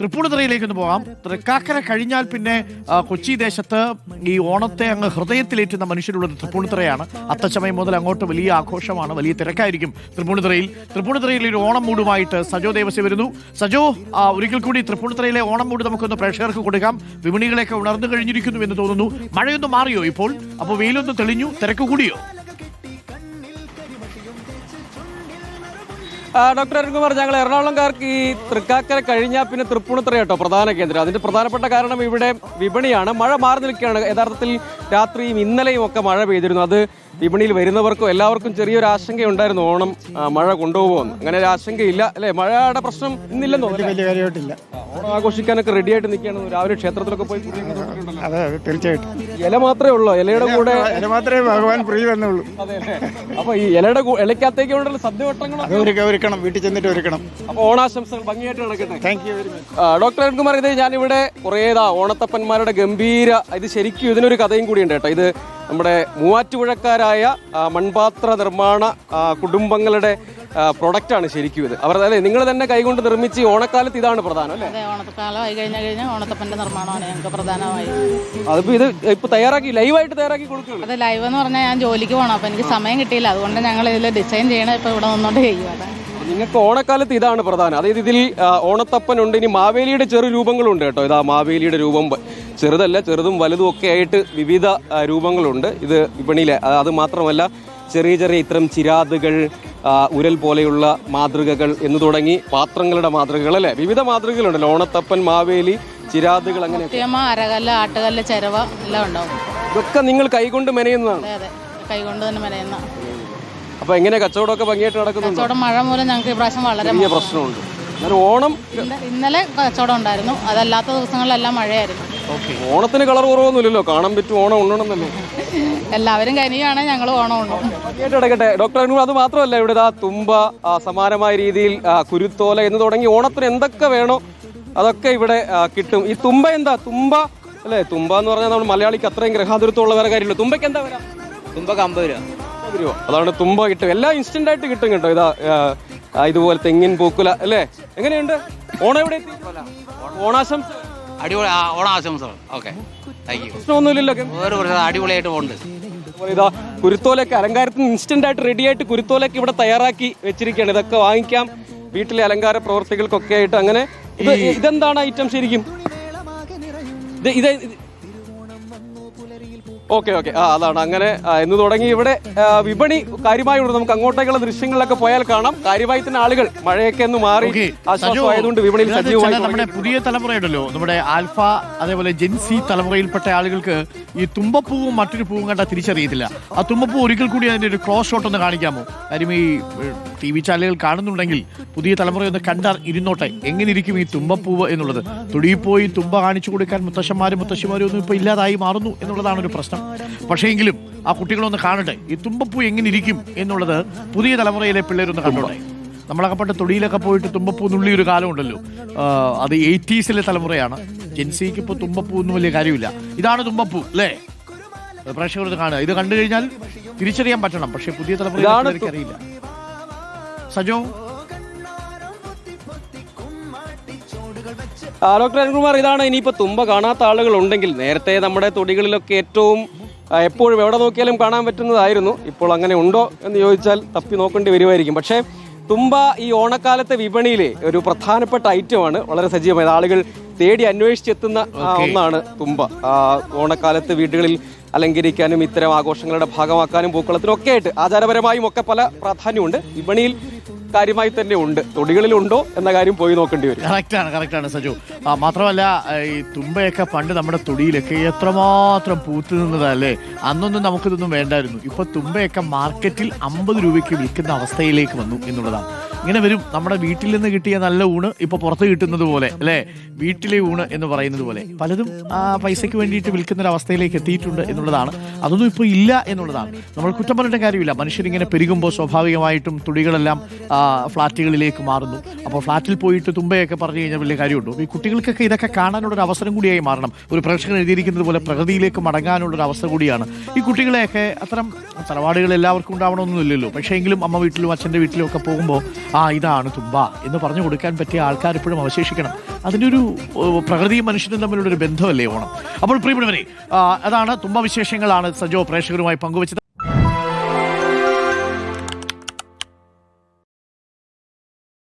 തൃപ്പൂണിത്തുറയിലേക്ക് ഒന്ന് പോകാം തൃക്കാക്കര കഴിഞ്ഞാൽ പിന്നെ കൊച്ചി ദേശത്ത് ഈ ഓണത്തെ അങ്ങ് ഹൃദയത്തിലേറ്റുന്ന മനുഷ്യരുള്ളത് തൃപ്പൂണിത്തുറയാണ്. അത്തച്ചമയം മുതൽ അങ്ങോട്ട് വലിയ ആഘോഷമാണ് വലിയ തിരക്കായിരിക്കും തൃപ്പൂണിത്തുറയിൽ. തൃപ്പൂണിത്തുറയിൽ ഒരു ഓണം മൂടുമായിട്ട് സജോ ദേവസ്യ വരുന്നു. സജോ ഒരിക്കൽ കൂടി തൃപ്പൂണിത്തുറയിലെ ഓണം മൂട് നമുക്കൊന്ന് പ്രേക്ഷകർക്ക് കൊടുക്കാം. വിപണികളൊക്കെ ഉണർന്നു കഴിഞ്ഞിരിക്കുന്നു എന്ന് തോന്നുന്നു. മഴയൊന്നും മാറിയോ ഇപ്പോൾ? അപ്പോൾ വെയിലൊന്ന് തെളിഞ്ഞു തിരക്ക് കൂടിയോ? ഡോക്ടർ അരുൺകുമാർ ഞങ്ങൾ എറണാകുളംകാർക്ക് ഈ തൃക്കാക്കര കഴിഞ്ഞാൽ പിന്നെ തൃപ്പൂണിത്തറ കേട്ടോ പ്രധാന കേന്ദ്രം. അതിന്റെ പ്രധാനപ്പെട്ട കാരണം ഇവിടെ വിപണിയാണ്. മഴ മാറി നിൽക്കുകയാണ്. യഥാർത്ഥത്തിൽ രാത്രിയും ഇന്നലെയും ഒക്കെ മഴ പെയ്തിരുന്നു. അത് വിപണിയിൽ വരുന്നവർക്കും എല്ലാവർക്കും ചെറിയൊരു ആശങ്കയുണ്ടായിരുന്നു. ഓണം മഴ കൊണ്ടുപോകുമെന്ന്. അങ്ങനെ ഒരു ആശങ്കയില്ല. അല്ലെ? മഴയുടെ പ്രശ്നം ഇന്നില്ലെന്നോ? വലിയ കാര്യമായിട്ടില്ല. ഓണം ആഘോഷിക്കാനൊക്കെ റെഡി ആയിട്ട് നിൽക്കുകയാണ്. രാവിലെ ക്ഷേത്രത്തിലൊക്കെ പോയി. അതെ തീർച്ചയായിട്ടും. ഇല മാത്രമേ ഉള്ളൂ? ഇലയുടെ കൂടെ ഇല മാത്രമേ ഭഗവാൻ പ്രിയ? അപ്പൊ ഈ ഇലയുടെ ഇലക്കകത്തേക്ക് ഉണ്ടല്ലോ സദ്യ വട്ടങ്ങളോ അത് ഒരുക്കണം. വീട്ടിൽ ചെന്നിട്ട് ഒരുക്കണം. അപ്പൊ ഓണാശംസകൾ ഭംഗിയായിട്ട് നടക്കട്ടെ? താങ്ക് യു ഡോക്ടർ അരുൺകുമാർ ഇത് ഞാനിവിടെ കുറേതാ ഓണത്തപ്പന്മാരുടെ ഗംഭീര ഇത് ശരിക്കും ഇതിനൊരു കഥയും കൂടി ഉണ്ട് കേട്ടോ. ഇത് നമ്മുടെ മൂവാറ്റുപുഴക്കാരായ മൺപാത്ര നിർമ്മാണ കുടുംബങ്ങളുടെ പ്രൊഡക്റ്റാണ് ശരിക്കും ഇത്. അവർ അല്ലെ നിങ്ങൾ തന്നെ കൈകൊണ്ട് നിർമ്മിച്ച് ഓണക്കാലത്ത് ഇതാണ് പ്രധാനം അല്ലേ? അതെ ഓണക്കാലം ആയി കഴിഞ്ഞാൽ കഴിഞ്ഞാൽ ഓണത്തപ്പന്റെ നിർമ്മാണമാണ് ഞങ്ങൾക്ക് പ്രധാനമായി. അതിപ്പോ ഇത് ഇപ്പൊ തയ്യാറാക്കി ലൈവായിട്ട് തയ്യാറാക്കി കൊടുക്കുകയാണ് അത് ലൈവ് എന്ന് പറഞ്ഞാൽ ഞാൻ ജോലിക്ക് പോകണം അപ്പൊ എനിക്ക് സമയം കിട്ടിയില്ല. അതുകൊണ്ട് ഞങ്ങൾ ഇതിൽ ഡിസൈൻ ചെയ്യണം ഇപ്പൊ ഇവിടെ നിന്നുകൊണ്ട് ചെയ്യുവാണ്. നിങ്ങൾക്ക് ഓണക്കാലത്ത് ഇതാണ് പ്രധാനം. അതായത് ഇതിൽ ഓണത്തപ്പനുണ്ട് ഓണത്തപ്പൻ ഉണ്ട് ഇനി മാവേലിയുടെ ചെറു രൂപങ്ങളുണ്ട് കേട്ടോ. ഇതാ മാവേലിയുടെ രൂപം. ചെറുതല്ല ചെറുതും വലുതും ഒക്കെ ആയിട്ട് വിവിധ രൂപങ്ങളുണ്ട്. ഇത് വിപണിയിലെ അത് മാത്രമല്ല ചെറിയ ചെറിയ ഇത്തരം ചിരാതുകൾ ഉരൽ പോലെയുള്ള മാതൃകകൾ എന്ന് തുടങ്ങി പാത്രങ്ങളുടെ മാതൃകകൾ അല്ലേ? വിവിധ മാതൃകകളുണ്ടല്ലോ. ഓണത്തപ്പൻ മാവേലി ചിരാതുകൾ അങ്ങനെ അരകല്ല് ആട്ടുകല്ല് ചിരവ എല്ലാം ഉണ്ടാവും. ഇതൊക്കെ നിങ്ങൾ കൈകൊണ്ട് മെനയുന്നതാണ്. കൈകൊണ്ട് തന്നെ മെനയുന്ന. അപ്പൊ എങ്ങനെ കച്ചവടമൊക്കെ ഭംഗിയായിട്ട് നടക്കുന്നു കച്ചവടം മഴ മൂലം ഞങ്ങൾക്ക് ഇപ്രാവശ്യം വളരെ വലിയ പ്രശ്നമുണ്ട്. എന്നാലും ഓണം ഇന്ന- ഇന്നലെ കച്ചവടം ഉണ്ടായിരുന്നു. അതല്ലാത്ത ദിവസങ്ങളിലെല്ലാം മഴയായിരുന്നു. ഓണത്തിന് കളർ കുറവൊന്നുമില്ലല്ലോ. കാണാൻ പറ്റും ഓണം ഉണ്ടണമെന്നല്ലേ എല്ലാവരും കനിയാണ് ഞങ്ങൾ ഓണം ഉണ്ടും ഭംഗിയായിട്ട് നടക്കട്ടെ. ഡോക്ടർ അനു അത് മാത്രമല്ല ഇവിടെ ആ തുമ്പ ആ, സമാനമായ രീതിയിൽ ആ, കുരുത്തോല എന്ന് തുടങ്ങി ഓണത്തിന് എന്തൊക്കെ വേണോ അതൊക്കെ ഇവിടെ ആ, കിട്ടും. ഈ തുമ്പ എന്താ? തുമ്പ അല്ലേ? തുമ്പ എന്ന് പറഞ്ഞാൽ നമ്മൾ മലയാളിക്ക് അത്രയും ഗ്രഹാതുരത്വമുള്ള വേറെ കാര്യമില്ല. തുമ്പയ്ക്ക് എന്താ വരാം തുമ്പക്ക് അമ്പത് രൂപ. രൂപ അതാണ് തുമ്പ കിട്ടും എല്ലാം ഇൻസ്റ്റന്റ് ആയിട്ട് കിട്ടും കേട്ടോ. ഇതാ ഇതുപോലെ തെങ്ങിൻ പൂക്കുല അല്ലേ? എങ്ങനെയുണ്ട്? ഓണം എവിടെ ഓണാശംസ. അടിപൊളി ആ, ഓണാശംസകൾ. ഓക്കെ. താങ്ക് യു പ്രശ്നമൊന്നുമില്ലല്ലോ ഒരു അടിപൊളിയായിട്ട് പോകുന്നുണ്ട് ഇതാ കുരുത്തോലൊക്കെ അലങ്കാരത്തിന് ഇൻസ്റ്റന്റ് ആയിട്ട് റെഡി ആയിട്ട് കുരുത്തോലൊക്കെ ഇവിടെ തയ്യാറാക്കി വെച്ചിരിക്കുകയാണ്. ഇതൊക്കെ വാങ്ങിക്കാം. വീട്ടിലെ അലങ്കാര പ്രവർത്തികൾക്കൊക്കെ ആയിട്ട് അങ്ങനെ. ഇതെന്താണ് ഐറ്റം ശരിക്കും? ഇത് ഇത് ഓക്കെ ഓക്കെ. ആ അതാണ്. അങ്ങനെ എന്ന് തുടങ്ങി. ഇവിടെ വിപണി കാര്യമായി ഉണ്ട് നമുക്ക് അങ്ങോട്ടേക്കുള്ള ദൃശ്യങ്ങളിലൊക്കെ പോയാൽ കാണാം. കാര്യമായി തന്നെ ആളുകൾ മഴയൊക്കെ ഒന്ന് മാറി ആയതുകൊണ്ട് ആശ്വാസമായതുകൊണ്ട് വിപണിയിൽ സജീവമായി നമ്മുടെ പുതിയ തലമുറയുണ്ടല്ലോ. നമ്മുടെ ആൽഫ അതേപോലെ ജെൻസി തലമുറയിൽപ്പെട്ട ആളുകൾക്ക് ഈ തുമ്പപ്പൂവും മറ്റൊരു പൂവും കണ്ടാൽ തിരിച്ചറിയത്തില്ല. ആ തുമ്പപ്പൂ ഒരിക്കൽ കൂടി അതിന്റെ ഒരു ക്രോസ് ഷോട്ട് ഒന്ന് കാണിക്കാമോ? കാര്യം ഈ ടി വി ചാനലുകൾ കാണുന്നുണ്ടെങ്കിൽ പുതിയ തലമുറ ഒന്ന് കണ്ടാൽ ഇരുന്നോട്ടെ. എങ്ങനെ ഇരിക്കും ഈ തുമ്പപ്പൂവ് എന്നുള്ളത്? തൊടിയിൽ പോയി തുമ്പ കാണിച്ചു കൊടുക്കാൻ മുത്തശ്ശന്മാരും മുത്തശ്ശിമാരും ഒന്നും ഇപ്പൊ ഇല്ലാതായി മാറുന്നു എന്നുള്ളതാണ് ഒരു പ്രശ്നം. പക്ഷേ എങ്കിലും ആ കുട്ടികളൊന്ന് കാണട്ടെ. ഈ തുമ്പപ്പൂ എങ്ങനെ ഇരിക്കും എന്നുള്ളത് പുതിയ തലമുറയിലെ പിള്ളേരൊന്ന് കണ്ടോട്ടെ. നമ്മളൊക്കെ പണ്ട് തൊടിയിലൊക്കെ പോയിട്ട് തുമ്പപ്പൂ നുള്ളി ഒരു കാലമുണ്ടല്ലോ അത് എയ്റ്റീസിലെ തലമുറയാണ്. ജെൻസിക്ക് ഇപ്പോൾ തുമ്പപ്പൂ ഒന്നും വലിയ കാര്യമില്ല. ഇതാണ് തുമ്പപ്പൂ അല്ലേ? പ്രേക്ഷകർ കാണുക. ഇത് കണ്ടു കഴിഞ്ഞാൽ തിരിച്ചറിയാൻ പറ്റണം. പക്ഷേ പുതിയ തലമുറ അറിയില്ല. സജോ? ഡോക്ടർ അരുൺകുമാർ ഇതാണ് ഇനിയിപ്പോൾ തുമ്പ കാണാത്ത ആളുകൾ ഉണ്ടെങ്കിൽ നേരത്തെ നമ്മുടെ തൊടികളിലൊക്കെ ഏറ്റവും എപ്പോഴും എവിടെ നോക്കിയാലും കാണാൻ പറ്റുന്നതായിരുന്നു. ഇപ്പോൾ അങ്ങനെ ഉണ്ടോ എന്ന് ചോദിച്ചാൽ തപ്പി നോക്കേണ്ടി വരുമായിരിക്കും. പക്ഷേ തുമ്പ ഈ ഓണക്കാലത്തെ വിപണിയിലെ ഒരു പ്രധാനപ്പെട്ട ഐറ്റമാണ് വളരെ സജീവമായത് ആളുകൾ തേടി അന്വേഷിച്ചെത്തുന്ന ഒന്നാണ് തുമ്പ. ഓണക്കാലത്ത് വീടുകളിൽ അലങ്കരിക്കാനും ഇത്തരം ആഘോഷങ്ങളുടെ ഭാഗമാക്കാനും പൂക്കളത്തിനും ഒക്കെ ആയിട്ട് ആചാരപരമായും ഒക്കെ പല പ്രാധാന്യമുണ്ട്. വിപണിയിൽ കാര്യമായി തന്നെ ഉണ്ട്. തൊടികളിലുണ്ടോ എന്ന കാര്യം പോയി നോക്കേണ്ടി വരും. കറക്റ്റാണ് ആണ് സജു. മാത്രമല്ല ഈ തുമ്പയൊക്കെ പണ്ട് നമ്മുടെ തൊടിയിലൊക്കെ എത്രമാത്രം പൂത്തു നിന്നതല്ലേ? അന്നൊന്നും നമുക്കിതൊന്നും വേണ്ടായിരുന്നു. ഇപ്പൊ തുമ്പയൊക്കെ മാർക്കറ്റിൽ അമ്പത് രൂപയ്ക്ക് വിൽക്കുന്ന അവസ്ഥയിലേക്ക് വന്നു എന്നുള്ളതാണ്. ഇങ്ങനെ വരും. നമ്മുടെ വീട്ടിൽ നിന്ന് കിട്ടിയ നല്ല ഊണ് ഇപ്പൊ പുറത്ത് കിട്ടുന്നത് പോലെ അല്ലേ? വീട്ടിലെ ഊണ് എന്ന് പറയുന്നത് പോലെ. പലതും ആ പൈസയ്ക്ക് വേണ്ടിയിട്ട് വിൽക്കുന്ന ഒരു അവസ്ഥയിലേക്ക് എത്തിയിട്ടുണ്ട് എന്നുള്ളതാണ്. അതൊന്നും ഇപ്പോൾ ഇല്ല എന്നുള്ളതാണ്. നമ്മൾ കുറ്റം പറഞ്ഞിട്ട് കാര്യമില്ല. മനുഷ്യരിങ്ങനെ പെരുകുമ്പോൾ സ്വാഭാവികമായിട്ടും തുടികളെല്ലാം ഫ്ലാറ്റുകളിലേക്ക് മാറുന്നു. അപ്പോൾ ഫ്ലാറ്റിൽ പോയിട്ട് തുമ്പയൊക്കെ പറഞ്ഞു കഴിഞ്ഞാൽ വലിയ കാര്യമുണ്ടോ. ഈ കുട്ടികൾക്കൊക്കെ ഇതൊക്കെ കാണാനുള്ള ഒരു അവസരം കൂടിയായി മാറണം. ഒരു പ്രേക്ഷകൻ എഴുതിയിരിക്കുന്നത് പോലെ പ്രകൃതിയിലേക്ക് മടങ്ങാനുള്ള ഒരു അവസ്ഥ കൂടിയാണ്. ഈ കുട്ടികളെയൊക്കെ അത്തരം തറവാടുകൾ എല്ലാവർക്കും ഉണ്ടാവണമെന്നൊന്നുമില്ലല്ലോ പക്ഷേ എങ്കിലും അമ്മ വീട്ടിലും അച്ഛന്റെ വീട്ടിലും ഒക്കെ പോകുമ്പോൾ ആ ഇതാണ് തുമ്പ എന്ന് പറഞ്ഞു കൊടുക്കാൻ പറ്റിയ ആൾക്കാർ എപ്പോഴും അവശേഷിക്കണം. അതിന്റെ ഒരു പ്രകൃതിയും മനുഷ്യനും തമ്മിലുള്ള ഒരു ബന്ധമല്ലേ ഓണം. അപ്പോൾ പ്രിയപ്പെട്ടവരെ അതാണ് തുമ്പ വിശേഷങ്ങളാണ് സജോ പ്രേക്ഷകരുമായി പങ്കുവച്ചത്.